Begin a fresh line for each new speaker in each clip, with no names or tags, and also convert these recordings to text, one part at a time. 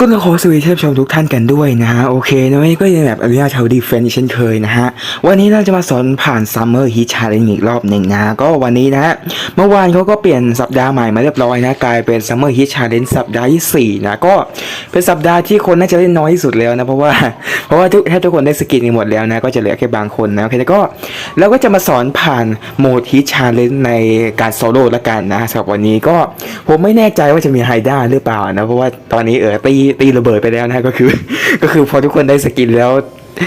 ก็ต้องขอสวัสดีท่านผู้ชมทุกท่านกันด้วยนะฮะโอเคนะวันนี้ก็ยังแบบอนุญาตเทาดีเฟนเช่นเคยนะฮะวันนี้เราจะมาสอนผ่านซัมเมอร์ฮีชาเลนจ์อีกรอบหนึ่งนะก็วันนี้นะฮะเมื่อวานเขาก็เปลี่ยนสัปดาห์ใหม่มาเรียบร้อยนะกลายเป็นซัมเมอร์ฮีชาเลนจ์สัปดาห์ที่สี่นะก็เป็นสัปดาห์ที่คนน่าจะเล่นน้อยที่สุดแล้วนะเพราะว่าเพราะว่าทุกถ้าทุกคนได้สกินกันหมดแล้วนะก็จะเหลือแค่บางคนนะโอเคแล้วก็เราก็จะมาสอนผ่านโหมดฮีชาเลนจ์ในการโซโล่ละกันนะสำหรับวันนี้ก็ผมไม่แน่ใจว่าจะมีไฮด้าหรือเปล่านะเพราะว่าตอนนี้เออตีตีระเบิดไปแล้วนะก็คือ ก็คือพอทุกคนได้สกินแล้ว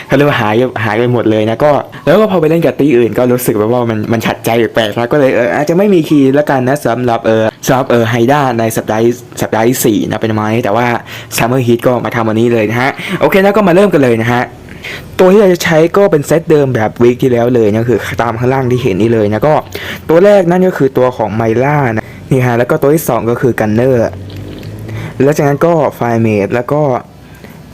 เขาเรียกว่าหายหายไปหมดเลยนะก็แล้วก็พอไปเล่นกับตีอื่นก็รู้สึกแบบว่ามันมันขัดใจแปลกๆนะก็เลยเอออาจจะไม่มีคีย์ละกันนะสำหรับเออสำหรับเออไฮด้าในสัปดาห์สัปดาห์ที่สี่นะเป็นไม้แต่ว่าซัมเมอร์ฮีทก็มาทำวันนี้เลยนะฮะโอเคนะก็มาเริ่มกันเลยนะฮะตัวที่เราจะใช้ก็เป็นเซตเดิมแบบวีคที่แล้วเลยนะคือตามข้างล่างที่เห็นนี่เลยนะก็ตัวแรกนั่นก็คือตัวของไมล่านะนี่ฮะแล้วก็ตัวที่สองก็คือกันเนอร์ แล้วจากนั้นก็ไฟเมดแล้วก็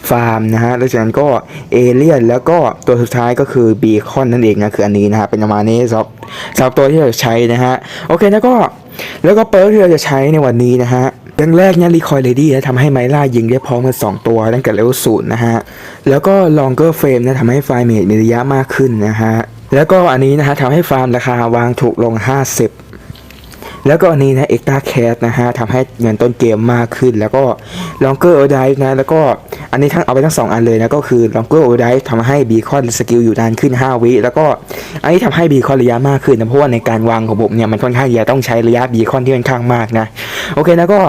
ฟาร์มนะฮะแล้วจากนั้นก็เอเลียนแล้วก็ตัวสุดท้ายก็คือบีคอนนั่นเองนะคืออันนี้นะฮะเป็นประมาณนี้สำหรับสำหรับตัวที่เราจะใช้นะฮะโอเคแล้วก็แล้วก็เปิร์กที่เราจะใช้ในวันนี้นะฮะเรื่องแรกเนี่ยรีคอยเลดี้นะทำให้ไมล่ายิงได้พร้อมกัน2ตัวตั้งแต่เลเวลศูนย์นะฮะแล้วก็ลองเกอร์เฟรมนะทำให้ไฟเมดมีระยะมากขึ้นนะฮะแล้วก็อันนี้นะฮะทำให้ฟาร์มราคาวางถูกลง 50 แล้วก็อันนี้นะเอ็กตาแคสนะฮะทำให้เงินต้นเกมมากขึ้น แล้วก็ลองเกอร์โอไดนะแล้วก็อันนี้ทั้งเอาไปทั้งสองอันเลยนะก็คือลองเกอร์โอไดทำให้บีคอนสกิลอยู่นานขึ้น 5 วิ แล้วก็อันนี้ทำให้บีคอนระยะมากขึ้นนะเพราะว่าในการวางของผมเนี่ยมันค่อนข้างจะต้องใช้ระยะบีคอนที่ค่อนข้างมากนะโอเคนะก็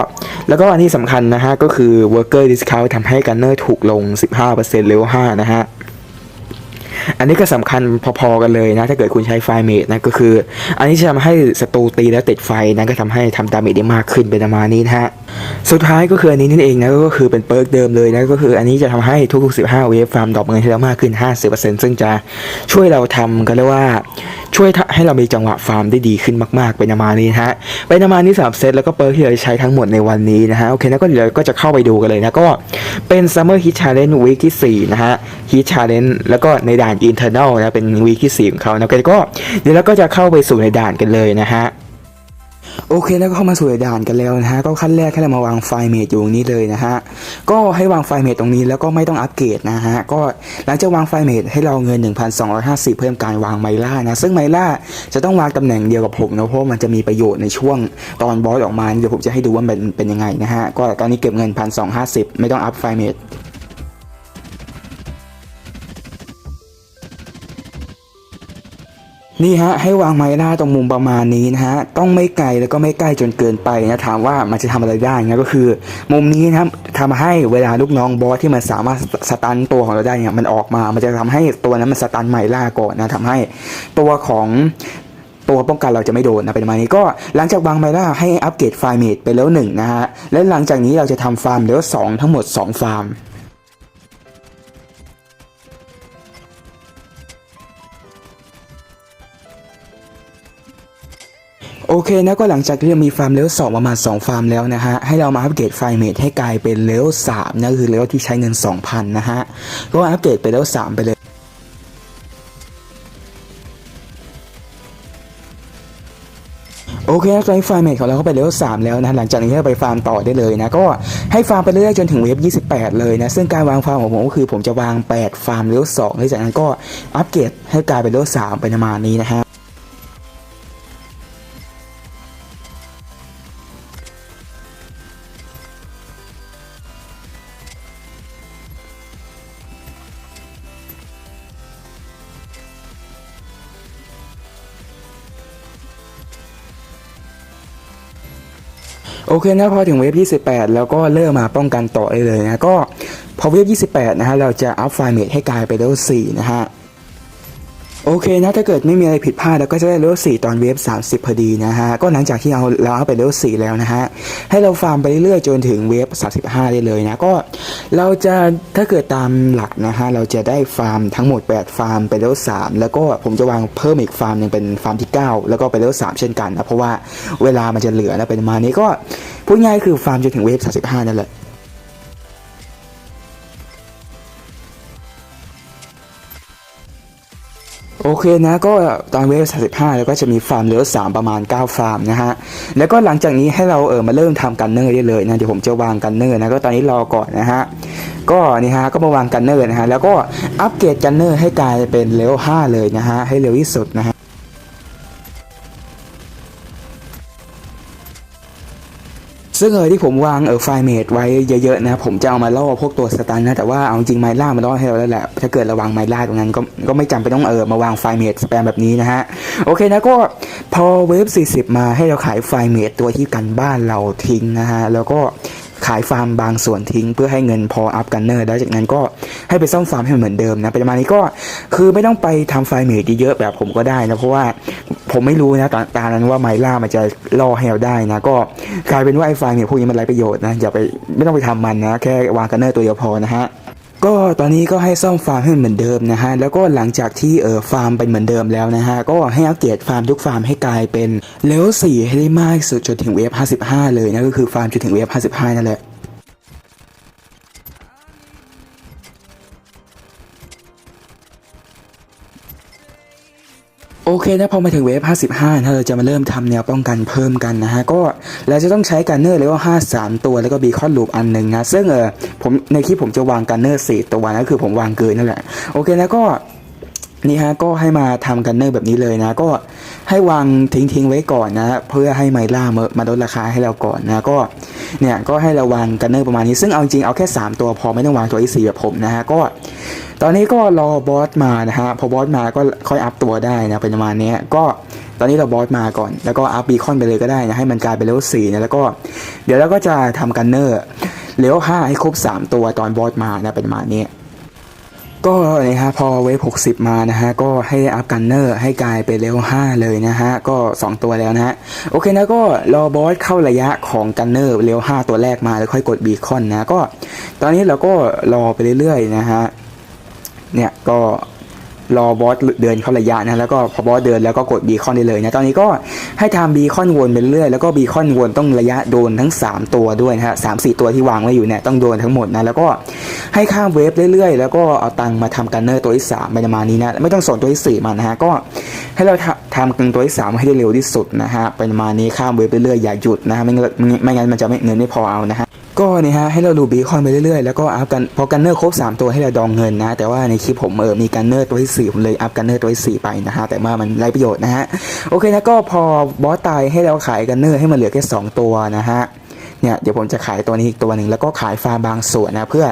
แล้วก็อันที่สำคัญนะฮะก็คือ worker discount ทำให้กันเนอร์ถูกลง 15%เลเวล5นะฮะ อันนี้ก็สำคัญพอๆกันเลยนะ ถ้าเกิดคุณใช้ไฟเมดนะก็คือ อันนี้จะทำให้ศัตรูตีแล้วติดไฟนะก็ทำให้ทำดาเมจได้มากขึ้นเป็นประมาณนี้นะฮะสุดท้ายก็คืออันนี้นั่นเองนะก็คือเป็นเปิร์กเดิมเลยนะก็คืออันนี้จะทำให้ทุกๆ15เวฟฟาร์มดอกเงินให้เรามากขึ้น 50%ซึ่งจะช่วยเราทำกันเรียกว่า ช่วยให้เรามีจังหวะฟาร์มได้ดีขึ้นมากๆ เป็นประมาณนี้ฮะเป็นประมาณนี้สามเซตแล้วก็เปิร์ที่เราจะใช้ทั้งหมดในวันนี้นะฮะโอเคนะก็เดี๋ยวก็จะเข้าไปดูกันเลยนะก็เป็น Summer Heat Challenge Week ที่ 4 นะฮะ Heat Challenge แล้วก็ในด่าน Internal นะเป็นวีคที่4ของเขานะก็เดี๋ยวเราก็จะเข้าไปสู่ในด่านกันเลยนะฮะ โอเคแล้วก็เข้ามาสู่ด่านกันแล้วนะฮะก็ขั้นแรกให้เรามาวางไฟเมดอยู่ตรงนี้เลยนะฮะก็ให้วางไฟเมดตรงนี้แล้วก็ไม่ต้องอัปเกรดนะฮะก็หลังจากวางไฟเมดให้เราเงิน 1,250 เพิ่มการวางไมล่านะซึ่งไมล่าจะต้องวางตำแหน่งเดียวกับผมนะเพราะมันจะมีประโยชน์ในช่วงตอนบอสออกมาเดี๋ยวผมจะให้ดูว่ามันเป็นยังไงนะฮะก็ตอนนี้เก็บเงิน 1,250 ไม่ต้องอัพไฟเมด นี่ฮะให้วางไม้ล่าตรงมุมประมาณนี้นะฮะต้องไม่ไกลแล้วก็ไม่ใกล้จนเกินไปนะถามว่ามันจะทำอะไรได้นะก็คือ มุมนี้นะครับทำให้เวลาลูกน้องบอสที่มันสามารถสตันตัวของเราได้เนี่ยมันออกมา มันจะทำให้ตัวนั้นมันสตันไม้ล่าก่อนนะทำให้ตัวของตัวป้องกันเราจะไม่โดนนะเป็นประมาณนี้ก็หลังจากวางไมล่าให้อัปเกรดไฟเมดไปแล้วหนึ่งนะฮะและหลังจากนี้เราจะทำฟาร์มเลเวลสองทั้งหมดสองฟาร์ม โอเคนะก็หลังจากที่เรามีฟาร์มเลเวลสองประมาณ 2 ฟาร์มแล้วนะฮะ ให้เรามาอัปเกรดไฟเมดให้กลายเป็นเลเวลสามนะคือเลเวลที่ใช้เงิน 2,000 นะฮะ ก็อัปเกรดไปเลเวลสามไปเลยโอเคนะตอนนี้ไฟเมดของเราก็ไปเลเวลสามแล้วนะหลังจากนี้เราไปฟาร์มต่อได้เลยนะก็ให้ฟาร์มไปเรื่อยๆจนถึงเวฟ28 เลยนะซึ่งการวางฟาร์มของผมก็คือผมจะวาง 8 ฟาร์มเลเวลสองแล้วจากนั้นก็อัปเกรดให้กลายเป็นเลเวลสามเป็นประมาณนี้นะฮะ เคนะพอถึงเวฟ28 แล้วก็เริ่มมาป้องกันต่อเลยนะก็พอเวฟ28นะฮะเราจะอัพไฟเมทให้กลายไปเลเวล4นะฮะ โอเคนะถ้าเกิดไม่มีอะไรผิดพลาดเราก็จะได้เลเวล4ตอนเวฟ30 พอดีนะฮะ ก็หลังจากที่เราเราอัพไปเลเวล4แล้วนะฮะ ให้เราฟาร์มไปเรื่อยๆจนถึงเวฟ35 ได้เลยนะ ก็เราจะถ้าเกิดตามหลักนะฮะ เราจะได้ฟาร์มทั้งหมด 8 ฟาร์มไปเลเวล3แล้วก็ผมจะวางเพิ่มอีกฟาร์มหนึ่งเป็นฟาร์มที่ 9 แล้วก็ไปเลเวล3เช่นกันนะเพราะว่าเวลามันจะเหลือนะเป็นมานี้ก็พูดง่ายคือฟาร์มจนถึงเวฟ35นั่นแหละ โอเคนะก็ตอนเวฟ35 แล้วก็จะมีฟาร์มเลเวล3ประมาณ 9 ฟาร์มนะฮะ แล้วก็หลังจากนี้ให้เราเออมาเริ่มทำกันเนอร์ได้เลยนะ เดี๋ยวผมจะวางกันเนอร์นะ ก็ตอนนี้รอก่อนนะฮะ ก็นี่ฮะ ก็มาวางกันเนอร์นะฮะ แล้วก็อัปเกรดกันเนอร์ให้กลายเป็นเลเวล5เลยนะฮะ ให้เร็วที่สุดนะฮะ ซึ่งเออที่ผมวางเออไฟเมดไว้เยอะๆนะผมจะเอามาล่อพวกตัวสตันนะแต่ว่าเอาจริงไมล่ามาล่อให้เราแล้วแหละถ้าเกิดระวังไมล่าตรงนั้นก็ก็ไม่จำเป็นต้องเออมาวางไฟเมดสแปมแบบนี้นะฮะโอเคนะก็พอเวฟ40 มาให้เราขายไฟเมดตัวที่กันบ้านเราทิ้งนะฮะแล้วก็ขายฟาร์มบางส่วนทิ้งเพื่อให้เงินพออัพกันเนอร์แล้วจากนั้นก็ให้ไปซ่อมฟาร์มให้มันเหมือนเดิมนะประมาณนี้ก็คือไม่ต้องไปทำไฟเมดเยอะๆแบบผมก็ได้นะเพราะว่า ผมไม่รู้นะตอนตอนนั้นว่าไมล่ามันจะล่อให้เราได้นะ ก็กลายเป็นว่าไอ้ฟล์เนี่ยพวกนี้มันไร้ประโยชน์นะอย่าไปไม่ต้องไปทำมันนะแค่วางกันเนอร์ตัวเดียวพอนะฮะก็ตอนนี้ก็ให้ซ่อมฟาร์มให้เหมือนเดิมนะฮะแล้วก็หลังจากที่เออฟาร์มเป็นเหมือนเดิมแล้วนะฮะก็ให้อัปเกรดฟาร์มทุกฟาร์มให้กลายเป็นเลเวล4ให้ได้มากสุดจนถึงเวฟ55 เลยนะก็คือฟาร์มจนถึงเวฟ55นั่นแหละ นะพอมาถึงเวฟ 55นะเราจะมาเริ่มทำแนวป้องกันเพิ่มกันนะฮะ ก็เราจะต้องใช้กันเนอร์เลเวล53 ตัวแล้วก็บีคอนลูปอันหนึ่งนะ ซึ่งเออผมในคลิปผมจะวางกันเนอร์4ตัวนะคือผมวางเกินนั่นแหละ โอเคนะก็ นี่ฮะก็ให้มาทำกันเนอร์แบบนี้เลยนะ ก็ให้วางทิ้งทิ้งๆไว้ก่อนนะเพื่อให้ไมล่ามาลดราคาให้เราก่อนนะก็เนี่ยก็ให้เราวางกันเนอร์ประมาณนี้ซึ่งเอาจริงเอาแค่ 3 ตัวพอไม่ต้องวางตัวที่4แบบผมนะฮะก็ ตอนนี้ก็รอบอสมานะฮะพอบอสมาก็ค่อยอัพตัวได้นะเป็นประมาณนี้ก็ตอนนี้เราบอสมาก่อน แล้วก็อัพบีคอนไปเลยก็ได้นะให้มันกลายเป็นเลเวลสี่นะแล้วก็ เดี๋ยวเราก็จะทำกันเนอร์เลเวลห้าให้ครบ 3 ตัวตอนบอสมานะเป็นประมาณนี้ ก็นะฮะพอเวฟ60 มานะฮะก็ให้อัพกันเนอร์ให้กลายเป็นเลเวล5เลยนะฮะก็ 2 ตัวแล้วนะฮะโอเคนะก็รอบอสเข้าระยะของกันเนอร์เลเวล5ตัวแรกมาแล้วค่อยกดบีคอนนะก็ ตอนนี้เราก็รอไปเรื่อยๆนะฮะเนี่ยก็ รอบอสเดินเข้าระยะนะแล้วก็พอบอสเดินแล้วก็กดบีคอนได้เลยนะตอนนี้ก็ให้ทำบีคอนวนไปเรื่อยแล้วก็บีคอนวนต้องระยะโดนทั้ง 3 ตัวด้วยนะฮะสามสี่ตัวที่วางไว้อยู่เนี่ยต้องโดนทั้งหมดนะแล้วก็ให้ข้ามเวฟเรื่อยๆ แล้วก็เอาตังมาทำกันเนอร์ตัวที่3ประมาณนี้นะไม่ต้องสนตัวที่4มันนะฮะก็ให้เราทำกันตัวที่3ให้ได้เร็วที่สุดนะฮะประมาณนี้ข้ามเวฟไปเรื่อยอย่าหยุดนะฮะไม่งั้นไม่งั้นมันจะไม่เงินไม่พอเอานะฮะ ก็เนี่ยฮะให้เราดูบีคอนไปเรื่อยๆแล้วก็อัพกันพอกันเนอร์ครบ3 ตัวให้เราดองเงินนะ แต่ว่าในคลิปผมเออมีกันเนอร์ตัวที่4ผมเลยอัพกันเนอร์ตัวที่4ไปนะฮะแต่ว่ามันไร้ประโยชน์นะฮะโอเคนะก็พอบอสตายให้เราขายกันเนอร์ให้มันเหลือแค่2ตัวนะฮะเนี่ยเดี๋ยวผมจะขายตัวนี้อีกตัวหนึ่งแล้วก็ขายฟาร์มบางส่วนนะเพื่อ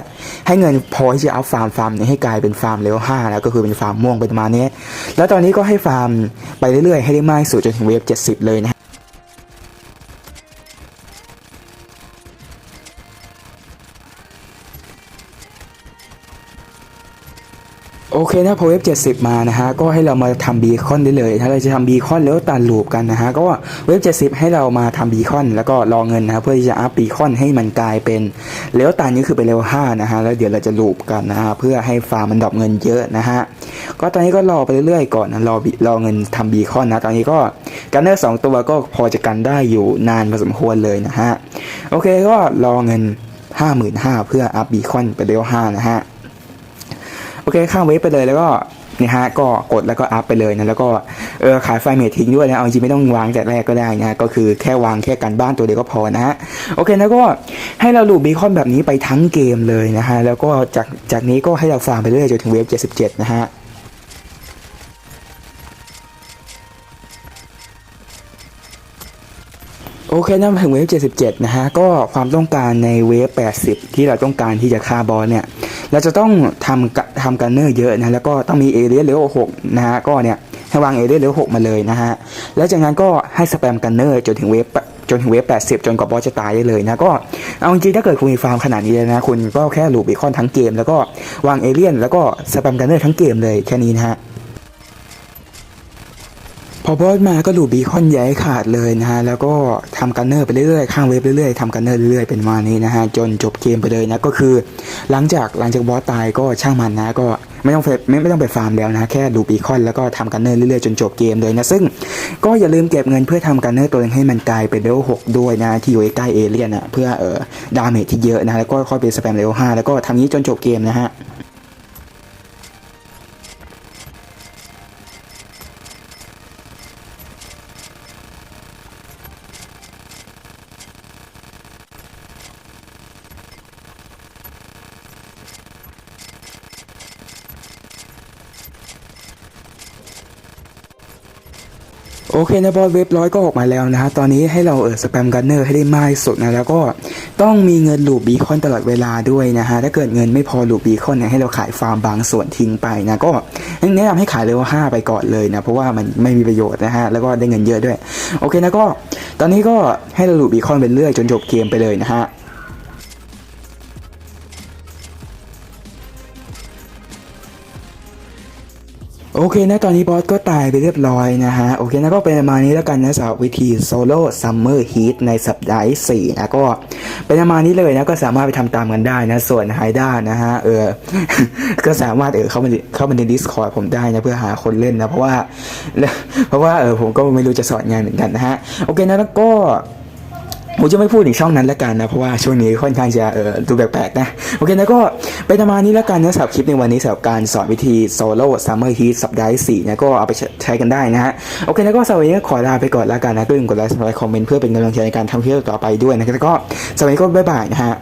ให้เงินพอที่จะอัพฟาร์มฟาร์มนี้ให้กลายเป็นฟาร์มเลเวลห้าแล้วก็คือเป็นฟาร์มม่วงเป็นประมาณนี้แล้วตอนนี้ก็ให้ฟาร์มไปเรื่อยๆให้ได้มากสุดจนถึงเวฟ70เลยนะ คถ้าพอเวฟ70 มานะฮะก็ให้เรามาทำบีคอนได้เลยถ้าเราจะทำบีคอนแล้วตันลูปกันนะฮะก็เวฟ70 ให้เรามาทำบีคอนแล้วก็รอเงินนะะเพื่อที่จะอัพบีคอนให้มันกลายเป็นเลเวลตันนี่คือเป็นเลเวล5นะฮะแล้วเดี๋ยวเราจะลูปกันนะฮะเพื่อให้ฟาร์มมันดรอปเงินเยอะนะฮะก็ตอนนี้ก็รอไปเรื่อยๆก่อนนะรอรอเงินทำบีคอนนะตอนนี้ก็กันเนอร์สองตัวก็พอจะกันได้อยู่นานพอสมควรเลยนะฮะโอเคก็รอเงิน 55,000เพื่ออัพบีคอนเป็นเลเวล5นะฮะ โอเคข้ามเวฟไปเลยแล้วก็นี่ฮะก็กดแล้วก็อัพไปเลยนะแล้วก็เออขายไฟเมททิ้งด้วยนะเอาจริงไม่ต้องวางแต่แรกก็ได้นะก็คือแค่วางแค่กันบ้านตัวเดียวก็พอนะฮะโอเคแล้วก็ให้เราลูบบีคอนแบบนี้ไปทั้งเกมเลยนะฮะแล้วก็จากจากนี้ก็ให้เราฟาร์มไปเรื่อยจนถึงเวฟ77 นะฮะโอเคนะมาถึงเวฟ77 นะฮะ ก็ความต้องการในเวฟ80 ที่เราต้องการที่จะฆ่าบอสเนี่ย เราจะต้องทำกะทำกันเนอร์เยอะนะแล้วก็ต้องมีเอเรียเลเวล6นะฮะก็เนี่ยให้วางเอเรียเลเวล6มาเลยนะฮะแล้วจากนั้นก็ให้สแปมกันเนอร์จนถึงเวฟจนถึงเวฟ 80 จนกว่าบอสจะตายได้เลยนะ ก็เอาจริงถ้าเกิดคุณมีฟาร์มขนาดนี้เลยนะ คุณก็แค่ลูบเบคอนทั้งเกม แล้วก็วางเอเลียน แล้วก็สแปมกันเนอร์ทั้งเกมเลยแค่นี้นะฮะ พอบอสมาก็ดูบีคอนใหญ่ขาดเลยนะฮะแล้วก็ทำกันเนอร์ไปเรื่อยๆข้างเว็บเรื่อยๆทำกันเนอร์เรื่อยๆเป็นมานี้นะฮะจนจบเกมไปเลยนะก็คือ หลังจากหลังจากบอสตายก็ช่างมันนะก็ไม่ต้องไปไม่ไม่ต้องไปฟาร์มแล้วนะแค่ดูบีคอนแล้วก็ทำกันเนอร์เรื่อยๆจนจบเกมเลยนะซึ่งก็อย่าลืมเก็บเงินเพื่อทำกันเนอร์ตัวเองให้มันกลายเป็นเลเวล6ด้วยนะที่อยู่ใกล้เอเลียนอะเพื่อเอ่อดาเมจที่เยอะนะแล้วก็ค่อยไปสแปมเลเวล5แล้วก็ทำนี้จนจบเกมนะฮะ โอเคนะบอสเว็บร้อยก็ออกมาแล้วนะฮะตอนนี้ให้เราเออสแปมกันเนอร์ให้ได้มากสุดนะแล้วก็ต้องมีเงินลูปบีคอนตลอดเวลาด้วยนะฮะถ้าเกิดเงินไม่พอลูปบีคอนเนี่ยให้เราขายฟาร์มบางส่วนทิ้งไปนะก็แนะนำให้ขายเลเวลห้าไปก่อนเลยนะเพราะว่ามันไม่มีประโยชน์นะฮะแล้วก็ได้เงินเยอะด้วย โอเคนะก็ตอนนี้ก็ให้เราลูปบีคอนไปเรื่อยจนจบเกมไปเลยนะฮะ โอเคนะตอนนี้บอสก็ตายไปเรียบร้อยนะฮะ โอเคนะก็เป็นประมาณนี้แล้วกันนะสำหรับวิธีโซโล่ซัมเมอร์ฮีทในสัปดาห์ที่สี่นะก็เป็นประมาณนี้เลยนะก็สามารถไปทำตามกันได้นะ ส่วนไฮด้านะฮะเออ ก็สามารถเออเข้ามาเข้ามาใน Discord ผมได้นะเพื่อหาคนเล่นนะ เพราะว่าเพราะว่าเออผมก็ไม่รู้จะสอนงานเหมือนกันนะฮะ โอเคนะแล้วก็ ผมจะไม่พูดถึงช่องนั้นละกันนะ เพราะว่าช่วงนี้ค่อนข้างจะเออดูแปลกๆนะ โอเคนะก็ไปประมาณนี้ละกันนะสำหรับคลิปในวันนี้สำหรับการสอนวิธีโซโล่ซัมเมอร์ฮีทสัปดาห์ที่สี่นะก็เอาไปใช้กันได้นะฮะ โอเคนะก็สำหรับวันนี้ก็ขอลาไปก่อนละกันนะก็อย่าลืมกดไลค์กดคอมเมนต์เพื่อเป็นกำลังใจในการทำคลิปต่อไปด้วยนะครับแล้วก็สำหรับวันนี้ก็บ๊ายบายนะฮะ